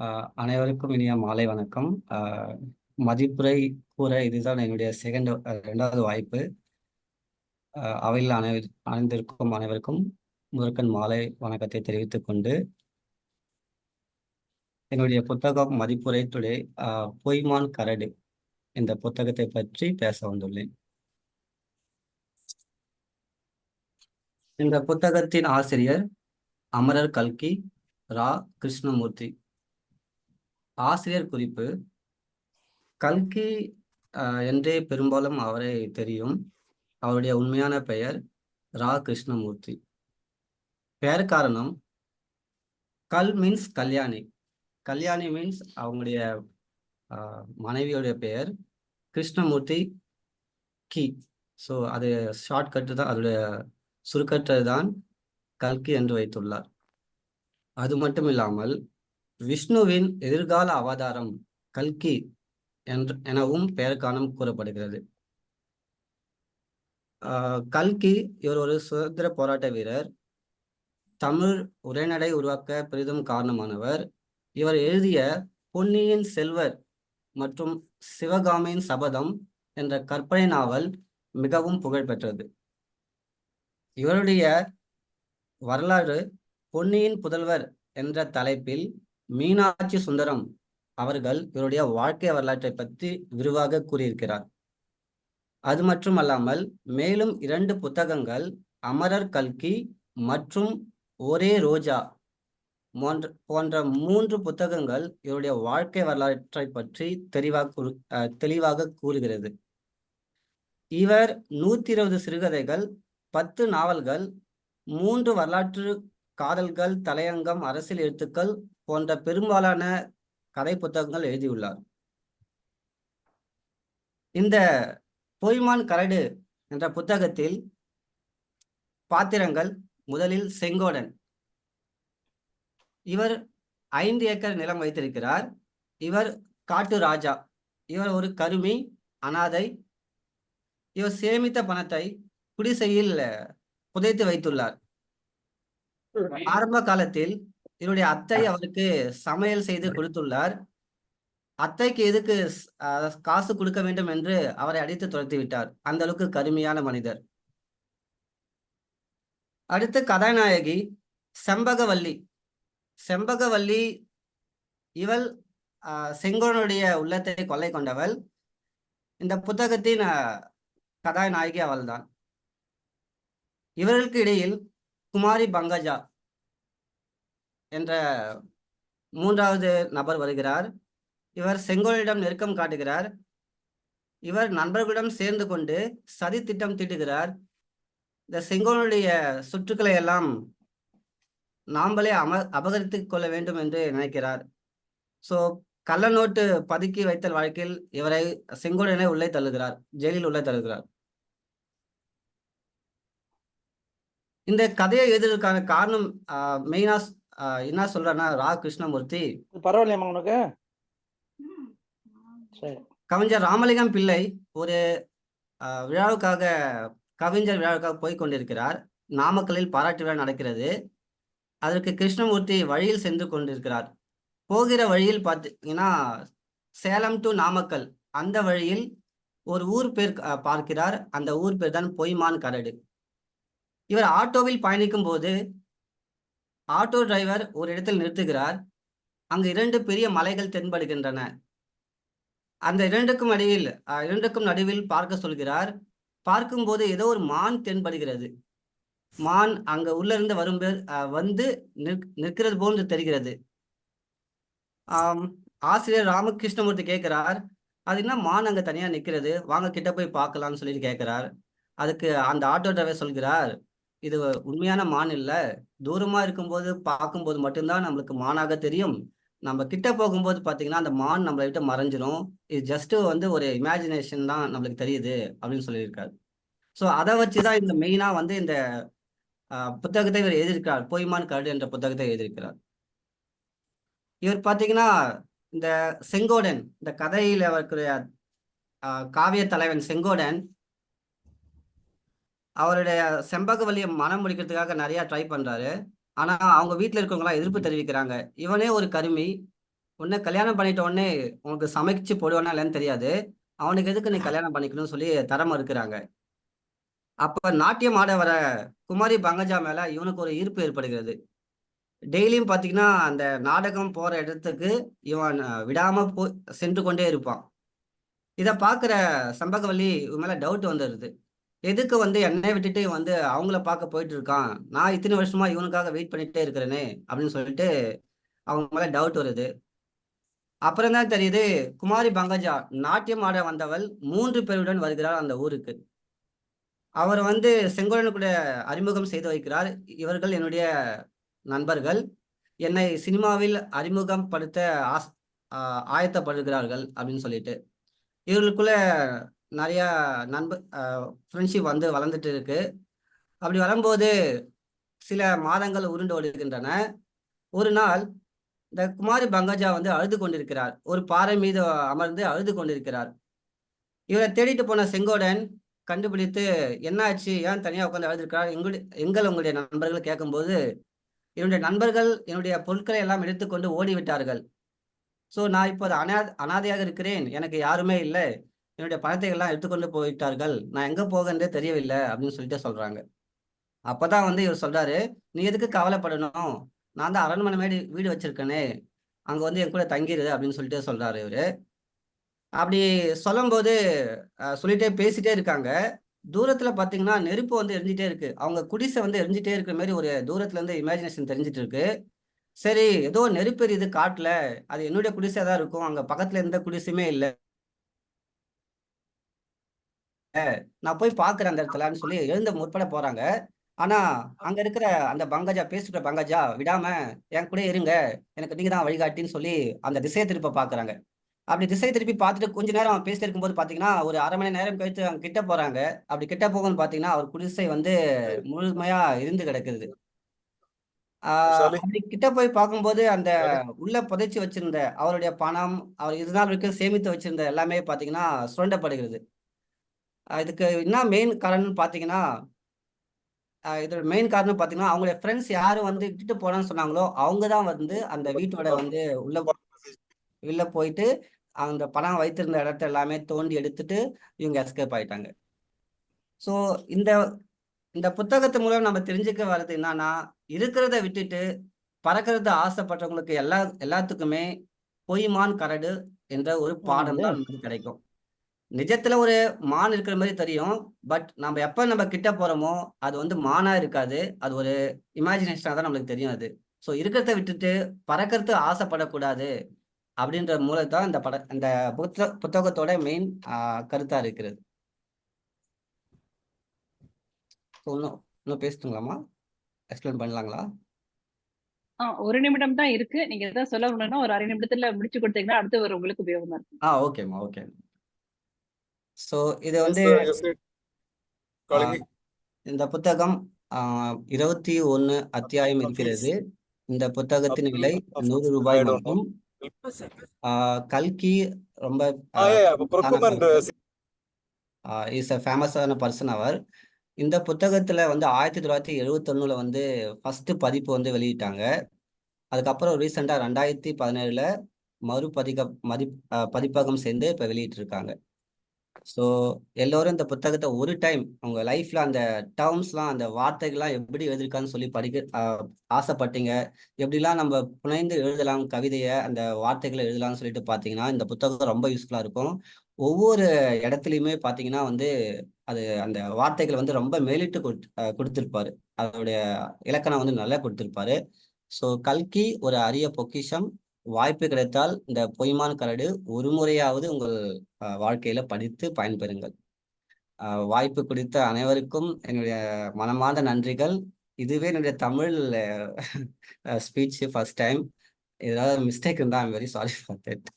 ஆஹ் அனைவருக்கும் இனிய மாலை வணக்கம். ஆஹ் மதிப்புரை கூற இதுதான் என்னுடைய செகண்ட் ரெண்டாவது வாய்ப்பு. அவையில் அனைவர் அனைந்திருக்கும் அனைவருக்கும் முருகன் மாலை வணக்கத்தை தெரிவித்துக் கொண்டு என்னுடைய புத்தகம் மதிப்புரை டுடே பொய்மான் கரடு இந்த புத்தகத்தை பற்றி பேச வந்துள்ளேன். இந்த புத்தகத்தின் ஆசிரியர் அமரர் கல்கி ரா. கிருஷ்ணமூர்த்தி. ஆசிரியர் குறிப்பு. கல்கி என்றே பெரும்பாலும் அவரை தெரியும். அவருடைய உண்மையான பெயர் ரா. கிருஷ்ணமூர்த்தி. பெயர் காரணம் கல் மீன்ஸ் கல்யாணி. கல்யாணி மீன்ஸ் அவங்களுடைய மனைவியுடைய பெயர் கிருஷ்ணமூர்த்தி கி. ஸோ அது ஷார்ட்கட்டு தான் அதோடைய சுருக்கற்று தான் கல்கி என்று வைத்துள்ளார். அது மட்டும் இல்லாமல் விஷ்ணுவின் எதிர்கால அவதாரம் கல்கி என்று எனவும் பெயர் காணம் கூறப்படுகிறது கல்கி இவர் ஒரு சுதந்திர போராட்ட வீரர். தமிழ் உரைநடை உருவாக்க பெரிதும் காரணமானவர். இவர் எழுதிய பொன்னியின் செல்வர் மற்றும் சிவகாமியின் சபதம் என்ற கற்பனை நாவல் மிகவும் புகழ்பெற்றது இவருடைய வரலாறு பொன்னியின் புதல்வர் என்ற தலைப்பில் மீனாட்சி சுந்தரம் அவர்கள் இவருடைய வாழ்க்கை வரலாற்றை பற்றி விரிவாக கூறியிருக்கிறார். அது மட்டுமல்லாமல் மேலும் இரண்டு புத்தகங்கள் அமரர் கல்கி மற்றும் ஒரே ரோஜா போன்ற போன்ற மூன்று புத்தகங்கள் இவருடைய வாழ்க்கை வரலாற்றை பற்றி தெளிவாக தெளிவாக கூறுகிறது. இவர் நூத்தி இருபது சிறுகதைகள் பத்து நாவல்கள் மூன்று வரலாற்று காதல்கள் தலையங்கம் அரசியல் எழுத்துக்கள் போன்ற பெரும்பாலான கதை புத்தகங்கள் எழுதியுள்ளார். இந்த பொய்மான் கரடு என்ற புத்தகத்தில் பாத்திரங்கள் முதலில் செங்கோடன். இவர் ஐந்து ஏக்கர் நிலம் வைத்திருக்கிறார். இவர் காட்டு ராஜா. இவர் ஒரு கருமி அனாதை. இவர் சேமித்த பணத்தை குடிசையில் புதைத்து வைத்துள்ளார். ஆரம்ப காலத்தில் இவருடைய அத்தை அவருக்கு சமையல் செய்து கொடுத்துள்ளார். அத்தைக்கு எதுக்கு காசு கொடுக்க வேண்டும் என்று அவரை அடித்து துரத்தி விட்டார். அந்த அளவுக்கு கருமையான மனிதர். அடுத்து கதாநாயகி செம்பகவல்லி. செம்பகவல்லி இவள் செங்கோனுடைய உள்ளத்தை கொள்ளை கொண்டவள். இந்த புத்தகத்தின் கதாநாயகி அவள்தான். இவர்களுக்கு இடையில் குமாரி பங்கஜா என்ற மூன்றாவது நபர் வருகிறார். இவர் செங்கோலிடம் நெருக்கம் காட்டுகிறார். இவர் நண்பர்களிடம் சேர்ந்து கொண்டு சதி திட்டம் தீட்டுகிறார். இந்த செங்கோலுடைய சுற்றுக்களை எல்லாம் நாம்பளே அம அபகரித்து கொள்ள வேண்டும் என்று நினைக்கிறார். ஸோ கள்ள நோட்டு பதுக்கி வைத்தல் வழக்கில் இவரை செங்கோடனை உள்ளே தள்ளுகிறார். ஜெயிலில் உள்ளே தள்ளுகிறார். இந்த கதையை எழுதுவதற்கான காரணம் மெயினாக என்ன சொல்றேன்னா ரா கிருஷ்ணமூர்த்தி. பரவாயில்லையா உனக்கு? கவிஞர் ராமலிங்கம் பிள்ளை ஒரு விழாவுக்காக கவிஞர் விழாவுக்காக போய் கொண்டிருக்கிறார் நாமக்கலில் பாராட்டு விழா நடக்கிறது. அதற்கு கிருஷ்ணமூர்த்தி வழியில் சென்று கொண்டிருக்கிறார். போகிற வழியில் பார்த்தீங்கன்னா சேலம் டு நாமக்கல். அந்த வழியில் ஒரு ஊர் பேர் பார்க்கிறார். அந்த ஊர் பேர் தான் பொய்மான் கரடு. இவர் ஆட்டோவில் பயணிக்கும் போது ஆட்டோ டிரைவர் ஒரு இடத்தில் நிறுத்துகிறார். அங்கு இரண்டு பெரிய மலைகள் தென்படுகின்றன. அந்த இரண்டுக்கும் அடியில் இரண்டுக்கும் நடுவில் பார்க்க சொல்கிறார். பார்க்கும்போது ஏதோ ஒரு மான் தென்படுகிறது. மான் அங்க உள்ள இருந்து வரும் வந்து நிற்கிறது போன்று தெரிகிறது. ஆஹ் ஆசிரியர் ராமகிருஷ்ணமூர்த்தி கேட்கிறார் அது என்ன மான் அங்க தனியா நிற்கிறது? வாங்க கிட்ட போய் பார்க்கலாம்னு சொல்லிட்டு கேட்கிறார். அதுக்கு அந்த ஆட்டோ டிரைவர் சொல்கிறார் இது உண்மையான மான் இல்லை. தூரமா இருக்கும்போது பார்க்கும்போது மட்டும்தான் நம்மளுக்கு மானாக தெரியும். நம்ம கிட்ட போகும்போது பார்த்தீங்கன்னா அந்த மான் நம்மளை விட்டு மறைஞ்சிரும். இது ஜஸ்ட் வந்து ஒரு இமேஜினேஷன் தான் நம்மளுக்கு தெரியுது அப்படின்னு சொல்லியிருக்காரு. ஸோ அதை வச்சு தான் இந்த மெயினாக வந்து இந்த புத்தகத்தை இவர் எழுதியிருக்கிறார். பொய்மான் கரடு என்ற புத்தகத்தை எழுதியிருக்கிறார். இவர் பார்த்தீங்கன்னா இந்த செங்கோடன் இந்த கதையில் இருக்கிற காவிய தலைவன் செங்கோடன் அவருடைய செம்பக வழியை மனம் முடிக்கிறதுக்காக நிறையா ட்ரை பண்ணுறாரு ஆனால் அவங்க வீட்டில் இருக்கவங்களாம் எதிர்ப்பு தெரிவிக்கிறாங்க. இவனே ஒரு கருமி. உன்னை கல்யாணம் பண்ணிட்ட உடனே உனக்கு சமைச்சு போடுவானா இல்லைன்னு தெரியாது. அவனுக்கு எதுக்கு நீ கல்யாணம் பண்ணிக்கணும்னு சொல்லி தரம் இருக்கிறாங்க அப்போ நாட்டியம் ஆட வர குமாரி பங்கஜா மேலே இவனுக்கு ஒரு ஈர்ப்பு ஏற்படுகிறது. டெய்லியும் பார்த்தீங்கன்னா அந்த நாடகம் போகிற இடத்துக்கு இவன் விடாமல் போ சென்று கொண்டே இருப்பான். இதை பார்க்குற சம்பகவல்லி இவன் மேலே டவுட் வந்துடுது எதுக்கு வந்து என்னை விட்டுட்டு வந்து அவங்கள பார்க்க போயிட்டு இருக்கான் நான் இத்தனை வருஷமா இவனுக்காக வெயிட் பண்ணிட்டே இருக்கிறேனே அப்படின்னு சொல்லிட்டு அவங்க மேல டவுட் வருது. அப்புறம் தான் தெரியுது குமாரி பங்கஜா நாட்டியம் ஆட வந்தவள் மூன்று பேருடன் வருகிறார் அந்த ஊருக்கு. அவர் வந்து செங்கோடன் கூட அறிமுகம் செய்து வைக்கிறார். இவர்கள் என்னுடைய நண்பர்கள். என்னை சினிமாவில் அறிமுகப்படுத்த ஆஸ் ஆயத்தப்படுகிறார்கள் அப்படின்னு சொல்லிட்டு. இவர்களுக்குள்ள நிறையா நண்பர் ஃப்ரெண்ட்ஷிப் வந்து வளர்ந்துட்டு இருக்கு. அப்படி வரும்போது சில மாதங்கள் உருண்டு ஓடுகின்றன. ஒரு நாள் இந்த குமாரி பங்கஜா வந்து அழுது கொண்டிருக்கிறார். ஒரு பாறை மீது அமர்ந்து அழுது கொண்டிருக்கிறார். இவரை தேடிட்டு போன செங்கோடன் கண்டுபிடித்து என்னாச்சு? ஏன் தனியாக உட்காந்து அழுதுருக்கிறார் எங்களுடைய எங்கள் உங்களுடைய நண்பர்கள்? கேட்கும்போது என்னுடைய நண்பர்கள் என்னுடைய பொருட்களை எல்லாம் எடுத்துக்கொண்டு ஓடிவிட்டார்கள். ஸோ நான் இப்போது அனா அனாதையாக இருக்கிறேன். எனக்கு யாருமே இல்லை. என்னுடைய பணத்தை எல்லாம் எடுத்துக்கொண்டு போயிட்டார்கள். நான் எங்க போகன்றே தெரியவில்லை அப்படின்னு சொல்லிட்டு சொல்றாங்க. அப்போதான் வந்து இவர் சொல்றாரு நீ எதுக்கு கவலைப்படணும்? நான் தான் அரண்மனை மேடி வீடு வச்சிருக்கேனே. அங்க வந்து என் கூட தங்கிடுது அப்படின்னு சொல்லிட்டு சொல்றாரு இவரு. அப்படி சொல்லும்போது சொல்லிட்டே பேசிட்டே இருக்காங்க. தூரத்துல பாத்தீங்கன்னா நெருப்பு வந்து எரிஞ்சிட்டே இருக்கு. அவங்க குடிசை வந்து எரிஞ்சிட்டே இருக்கிற மாதிரி ஒரு தூரத்துல இருந்து இமேஜினேஷன் தெரிஞ்சிட்டு இருக்கு. சரி ஏதோ நெருப்பு எரியுது காட்டுல. அது என்னுடைய குடிசை தான் இருக்கும். அங்க பக்கத்துல எந்த குடிசையுமே இல்லை. நான் போய் பாக்குறேன் அந்த இடத்துலன்னு சொல்லி எழுந்த முற்பட போறாங்க. ஆனா அங்க இருக்கிற அந்த பங்கஜா பேசுற பங்கஜா விடாம என் கூட இருங்க எனக்கு நீங்க தான் வழிகாட்டின்னு சொல்லி அந்த திசையை திருப்ப பாக்குறாங்க அப்படி திசை திருப்பி பார்த்துட்டு கொஞ்ச நேரம் அவன் பேசிட்டு இருக்கும்போது பாத்தீங்கன்னா ஒரு அரை மணி நேரம் கழித்து அவங்க கிட்ட போறாங்க. அப்படி கிட்ட போகும்னு பாத்தீங்கன்னா அவர் குடிசை வந்து முழுமையா இருந்து கிடக்குது. அப்படி கிட்ட போய் பார்க்கும்போது அந்த. உள்ள புதைச்சு வச்சிருந்த அவருடைய பணம் அவர் இது நாள் வரைக்கும் சேமித்து வச்சிருந்த எல்லாமே பாத்தீங்கன்னா சுரண்டப்படுகிறது. இதுக்கு என்ன மெயின் காரணம்னு பாத்தீங்கன்னா ஆஹ் இதோட மெயின் காரணம் பாத்தீங்கன்னா அவங்களுடைய ஃப்ரெண்ட்ஸ் யாரும் வந்து விட்டுட்டு போனான்னு சொன்னாங்களோ அவங்க தான் வந்து அந்த வீட்டோட வந்து உள்ள உள்ள போயிட்டு அந்த பணம் வைத்திருந்த இடத்த எல்லாமே தோண்டி எடுத்துட்டு இவங்க எஸ்கேப் ஆயிட்டாங்க. ஸோ இந்த இந்த புத்தகத்து மூலம் நம்ம தெரிஞ்சுக்க வர்றது என்னன்னா இருக்கிறத விட்டுட்டு பறக்கிறத ஆசைப்பட்டவங்களுக்கு எல்லா எல்லாத்துக்குமே பொய்மான் கரடு என்ற ஒரு பாடம் தான் நமக்கு கிடைக்கும். நிஜத்துல ஒரு மான் இருக்கிற மாதிரி தெரியும். பட் நம்ம எப்ப நம்ம கிட்ட போறோமோ அது வந்து மானா இருக்காது. அது ஒரு இமேஜினேஷனா தான் நம்மளுக்கு தெரியும் அது. ஸோ இருக்கிறத விட்டுட்டு பறக்கிறது ஆசைப்படக்கூடாது அப்படின்ற மூலம் தான் இந்த பட இந்த புத்த புத்தகத்தோட மெயின் கருத்தா இருக்கிறது. இன்னும் இன்னும் பேசட்டுங்களாமா எக்ஸ்பிளைன் பண்ணலாங்களா? ஆ ஒரு நிமிடம் தான் இருக்கு. நீங்க எதாவது சொல்ல வரணும்னா ஒரு அரை நிமிடத்துல முடிச்சு கொடுத்தீங்கன்னா அடுத்து ஒரு உங்களுக்கு உபயோகமா இருக்கும். ஆ ஓகேம்மா ஓகே. ஸோ இது வந்து. இந்த புத்தகம் இருபத்தி ஒன்று அத்தியாயம் இருக்கிறது இந்த புத்தகத்தின் விலை நூறு ரூபாய். மட்டும். கல்கி ரொம்ப. இஸ் அ ஃபேமஸான பர்சன் அவர். இந்த புத்தகத்துல வந்து ஆயிரத்தி தொள்ளாயிரத்தி எழுவத்தொன்னுல வந்து ஃபர்ஸ்ட் பதிப்பு வந்து வெளியிட்டாங்க. அதுக்கப்புறம் ரீசெண்டா ரெண்டாயிரத்தி பதினேழுல மறுபதிக மதி பதிப்பகம் சேர்ந்து இப்ப வெளியிட்டு இருக்காங்க ஸோ எல்லோரும் இந்த புத்தகத்தை ஒரு டைம் அவங்க லைஃப்ல அந்த டேர்ம்ஸ்லாம் அந்த வார்த்தைகள்லாம் எப்படி எழுதிருக்கான்னு சொல்லி படிக்க ஆசைப்பட்டீங்க. எப்படிலாம் நம்ம புனைந்து எழுதலாம் கவிதையை அந்த வார்த்தைகளை எழுதலாம்னு சொல்லிட்டு பார்த்தீங்கன்னா இந்த புத்தகம் ரொம்ப யூஸ்ஃபுல்லா இருக்கும். ஒவ்வொரு இடத்துலையுமே பார்த்தீங்கன்னா வந்து அது அந்த வார்த்தைகள் வந்து ரொம்ப மேலிட்டு கொடு கொடுத்துருப்பாரு. அதோடைய இலக்கணம் வந்து நல்லா கொடுத்துருப்பாரு. ஸோ கல்கி ஒரு அரிய பொக்கிஷம். வாய்ப்பு கிடைத்தால் இந்த பொய்மான் கரடு ஒரு முறையாவது உங்கள் வாழ்க்கையில படித்து பயன்பெறுங்கள். வாய்ப்பு கொடுத்த அனைவருக்கும் என்னுடைய மனமார்ந்த நன்றிகள். இதுவே என்னுடைய தமிழ் ஸ்பீச் ஃபர்ஸ்ட் டைம் ஏதாவது மிஸ்டேக் இருந்தால் I'm very sorry for that